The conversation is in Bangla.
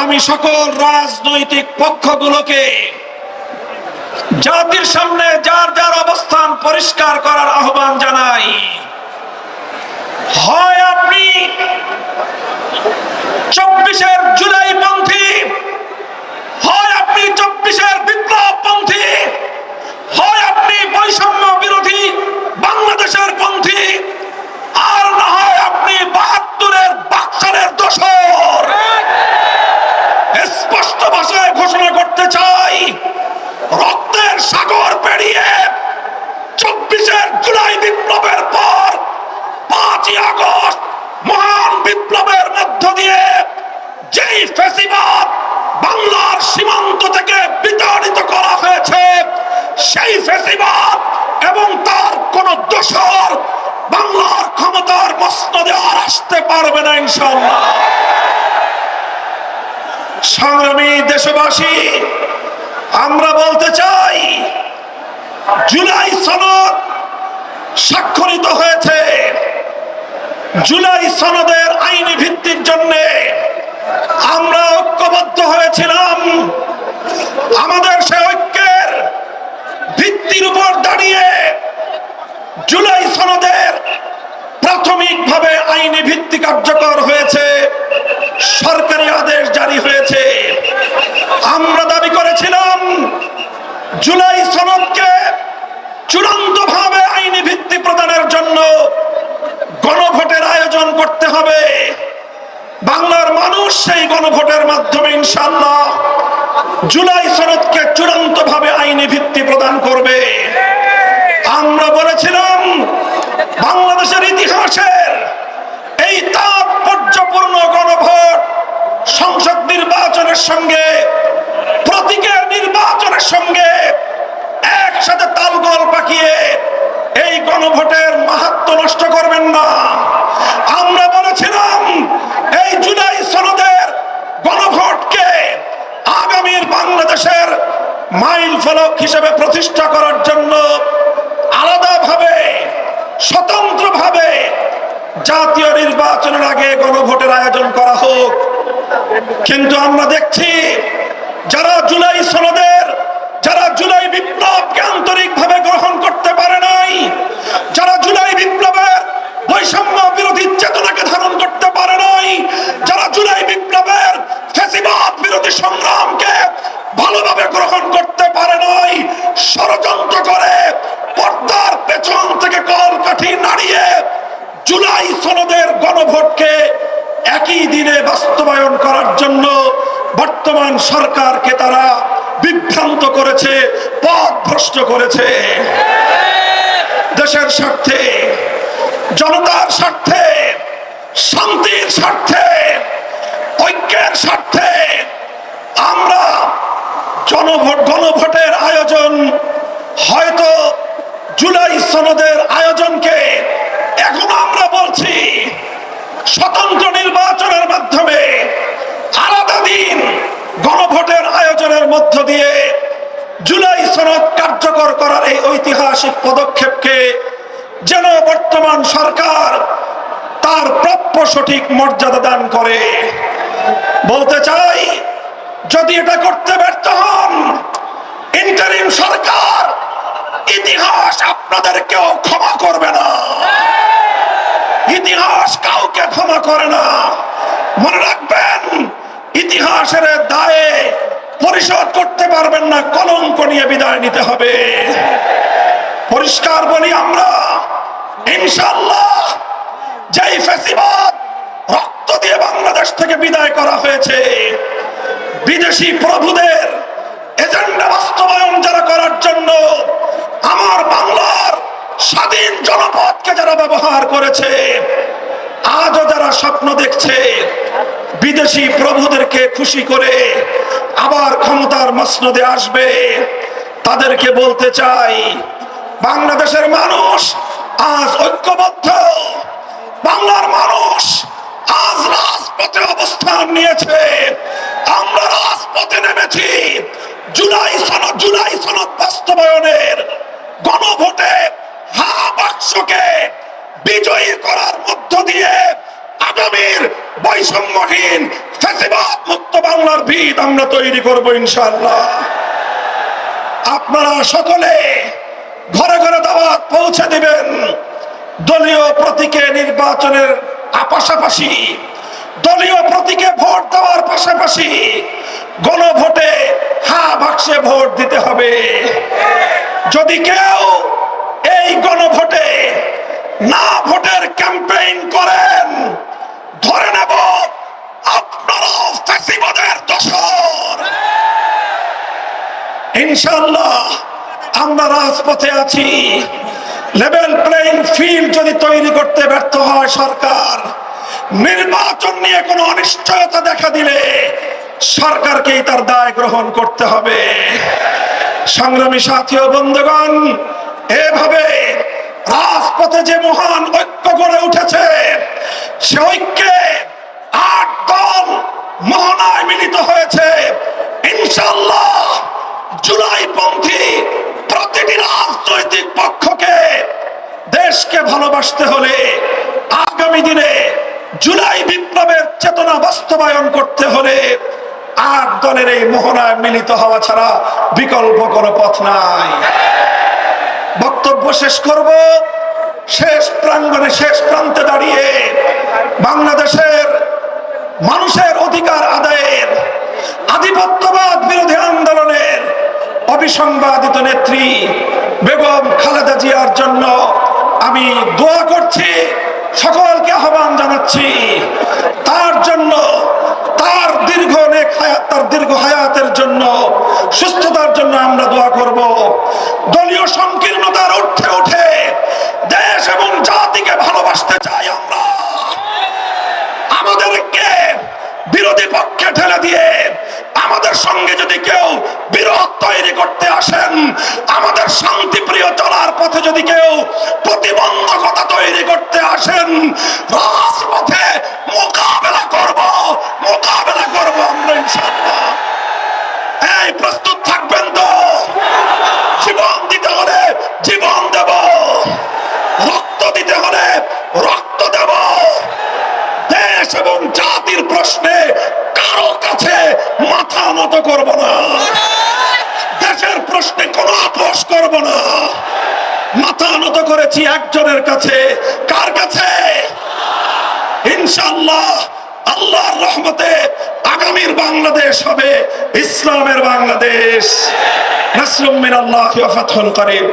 আমি সকল রাজনৈতিক পক্ষগুলোকে জাতির সামনে যার যার অবস্থান পরিষ্কার করার আহ্বান জানাই। হয় আপনি চব্বিশের জুলাই পন্থী, হয় আপনি চব্বিশের বিপ্লব পন্থী, হয় আপনি বৈষম্য বিরোধী বাংলাদেশের পন্থী, আর না হয় আপনি বাহাত্তরের বাক্সারের দোষর। ভাষায় ঘোষণা করতে চাই। রক্তের সাগর পেরিয়ে চব্বিশের জুলাই বিপ্লবের পর পাঁচই আগস্ট মহান বিপ্লবের মধ্য দিয়ে যেই ফেসিবাদ বাংলার সীমান্ত থেকে বিতাড়িত করা হয়েছে, সেই ফেসিবাদ এবং তার কোন দোষর বাংলার ক্ষমতার মসনদে আর আসতে পারবে না ইনশাল্লাহ সংগ্রামী দেশবাসী, আমরা বলতে চাই, জুলাই সনদ স্বাক্ষরিত হয়েছে। জুলাই সনদের আইনি ভিত্তির জন্য আমরা ঐক্যবদ্ধ হয়েছিলাম। আমাদের সে ঐক্যের ভিত্তির উপর দাঁড়িয়ে জুলাই সনদের প্রাথমিকভাবে আইনি ভিত্তি কার্যকর হয়েছে সরকারি আদেশ জারি হয়েছে আমরা দাবি করেছিলাম জুলাই সনদকে চূড়ান্ত ভাবে আইনি ভিত্তি প্রদানের জন্য গণভোটের আয়োজন করতে হবে। বাংলার মানুষ সেই গণভোটের মাধ্যমে ইনশাল্লাহ জুলাই শরৎকে চূড়ান্ত ভাবে আইনি ভিত্তি প্রদান করবে। আমরা বলেছিলাম, বাংলাদেশের ইতিহাসের এই তাৎপর্যপূর্ণ গণভোট সংসদ নির্বাচনের সঙ্গে প্রতীকের নির্বাচনের সঙ্গে একসাথে তালগোল পাকিয়ে এই গণভোটের মাহাত্ম নষ্ট করবেন না আমরা বলেছিলাম এই জুলাই সনদের গণভোটকে আগামীর বাংলাদেশের মাইল ফলক হিসেবে প্রতিষ্ঠা করার জন্য আলাদাভাবে, স্বতন্ত্রভাবে জাতীয় নির্বাচনের আগে গণভোটের আয়োজন করা হোক। কিন্তু আমরা দেখছি যারা জুলাই সনদের, যারা জুলাই বিপ্লবকে আন্তরিকভাবে গ্রহণ করতে পারে নাই, যারা জুলাই বিপ্লবের বৈষম্য বিরোধী চেতনাকে ধারণ করতে পারে নাই, যারা জুলাই বিপ্লবের ফেসিবাদ বিরোধী সংগ্রামকে ভালোভাবে গ্রহণ করতে ষড়যন্ত্র করে পর্দার পেছন থেকে কলকাঠি নাড়িয়ে জুলাই সনদের গণভোটকে একই দিনে বাস্তবায়ন করার জন্য বর্তমান সরকারকে তারা বিভ্রান্ত করেছে পথ ভ্রষ্ট করেছে। দেশের স্বার্থে, জনতার স্বার্থে, শান্তির স্বার্থে, ঐক্যের স্বার্থে আমরা গণভোটের আয়োজন হয়তো জুলাই সনদের আয়োজনকে এখন আমরা বলছি স্বতন্ত্র নির্বাচনের মাধ্যমে আলাদা দিন গণভোটের আয়োজনের মধ্য দিয়ে জুলাই সনদ কার্যকর করার এই ঐতিহাসিক পদক্ষেপকে যেন বর্তমান সরকার তার প্রাপ্য সঠিক মর্যাদা দান করে। বলতে চাই যদি এটা করতে ব্যর্থ হন ইন্টারিম সরকার, ইতিহাস আপনাদেরকেও ক্ষমা করবে না। ইতিহাস কাউকে ক্ষমা করে না। মনে রাখবেন, ইতিহাসের দায়ে পরিশোধ করতে পারবেন না, কলঙ্ক নিয়ে বিদায় নিতে হবে। পরিষ্কার বলি আমরা ইনশাল্লাহ যেই ফেসিবাদ রক্ত দিয়ে বাংলাদেশ থেকে বিদায় করা হয়েছে বিদেশি প্রভুদের এজেন্ডা বাস্তবায়ন যারা করার জন্য আমার বাংলার স্বাধীন জনপদকে যারা ব্যবহার করেছে, আজও যারা স্বপ্ন দেখছে, বিদেশি প্রভুদেরকে খুশি করে আবার ক্ষমতার মসনদে আসবে, তাদেরকে বলতে চাই, বাংলাদেশের মানুষ আজ ঐক্যবদ্ধ, বাংলার মানুষ আজ রাজপথে অবস্থান নিয়েছে। রাজপথে নেমেছি। জুলাই সনদ জুলাই সনদ বাস্তবায়নের গণভোটে হা বাক্সকে বিজয়ী করার মধ্য দিয়ে আগামীর বৈষম্যহীন ফেসিবাদ মুক্ত বাংলার ভিত আমরা তৈরি করব ইনশাআল্লাহ। আপনারা সকলে ঘরে ঘরে দাওয়াত পৌঁছে দিবেন। দলীয় প্রতীকে নির্বাচনের পাশাপাশি দলীয় প্রতীকে ভোট দেওয়ার পাশাপাশি গণভোটে হা বাক্সে ভোট দিতে হবে। যদি কেউ এই গণভোটে না ভোটের ক্যাম্পেইন করেন, ধরে নেব আপনারাও ফ্যাসিবাদের দোষর। ইনশাল্লাহ আমরা রাজপথে আছি। লেভেল প্লেইং ফিল্ড যদি তৈরি করতে ব্যর্থ হয় সরকার, নির্বাচন নিয়ে কোনো অনিশ্চয়তা দেখা দিলে সরকারকেই তার দায় গ্রহণ করতে হবে। সংগ্রামী সাথী ও বন্ধুগণ, এভাবে রাজপথে যে মহান ঐক্য গড়ে উঠেছে, সে ঐক্যে আট দল মোহনায় মিলিত হয়েছে। ইনশাল্লাহ জুলাই পন্থী প্রতিটি রাজনৈতিক পক্ষকে দেশকে ভালোবাসতে হলে আগামী দিনে জুলাই বিপ্লবের চেতনা বাস্তবায়ন করতে হলে আট দলের এই মোহনায় মিলিত হওয়া ছাড়া বিকল্প কোনো পথ নাই। বক্তব্য শেষ করব। শেষ প্রাঙ্গণে, শেষ প্রান্তে দাঁড়িয়ে বাংলাদেশের মানুষের অধিকার আদায়ের, আধিপত্যবাদ বিরোধী আন্দোলনের অবিসংবাদিত নেত্রী বেগম খালেদা জিয়ার জন্য আমি দোয়া করছি, সকলকে আহ্বান জানাচ্ছি। তার জন্য অনেক হায়াত, তার দীর্ঘ হায়াতের জন্য, সুস্থতার জন্য আমরা দোয়া করব। দলীয় সংকীর্ণতার উঠে উঠে দেশ এবং জাতিকে ভালোবাসতে চাই আমরা। আমাদেরকে বিরোধী পক্ষে ঠেলে দিয়ে আমাদের সঙ্গে যদি কেউ বিরোধ তৈরি করতে আসেন, আমাদের শান্তিপ্রিয় চলার পথে যদি কেউ প্রতিবন্ধকতা তৈরি করতে আসেন, রাজপথে মোকাবেলা করব মোকাবেলা করব আমরা ইনশাআল্লাহ এই প্রস্তুত থাকবেন তো জীবন দিতে হলে জীবন দেব রক্ত দিতে হলে রক্ত দেব। দেশ এবং জাতির প্রশ্নে কারও কাছে মাথা নত করব না। দেশের প্রশ্নে কোনো আপোষ করব না। মাথা নত করেছি একজনের কাছে। কার কাছে? ইনশাল্লাহ আল্লাহর রহমতে আগামীর বাংলাদেশ হবে ইসলামের বাংলাদেশ। নাসরুম মিনাল্লাহি ওয়া ফাতহুন করিম।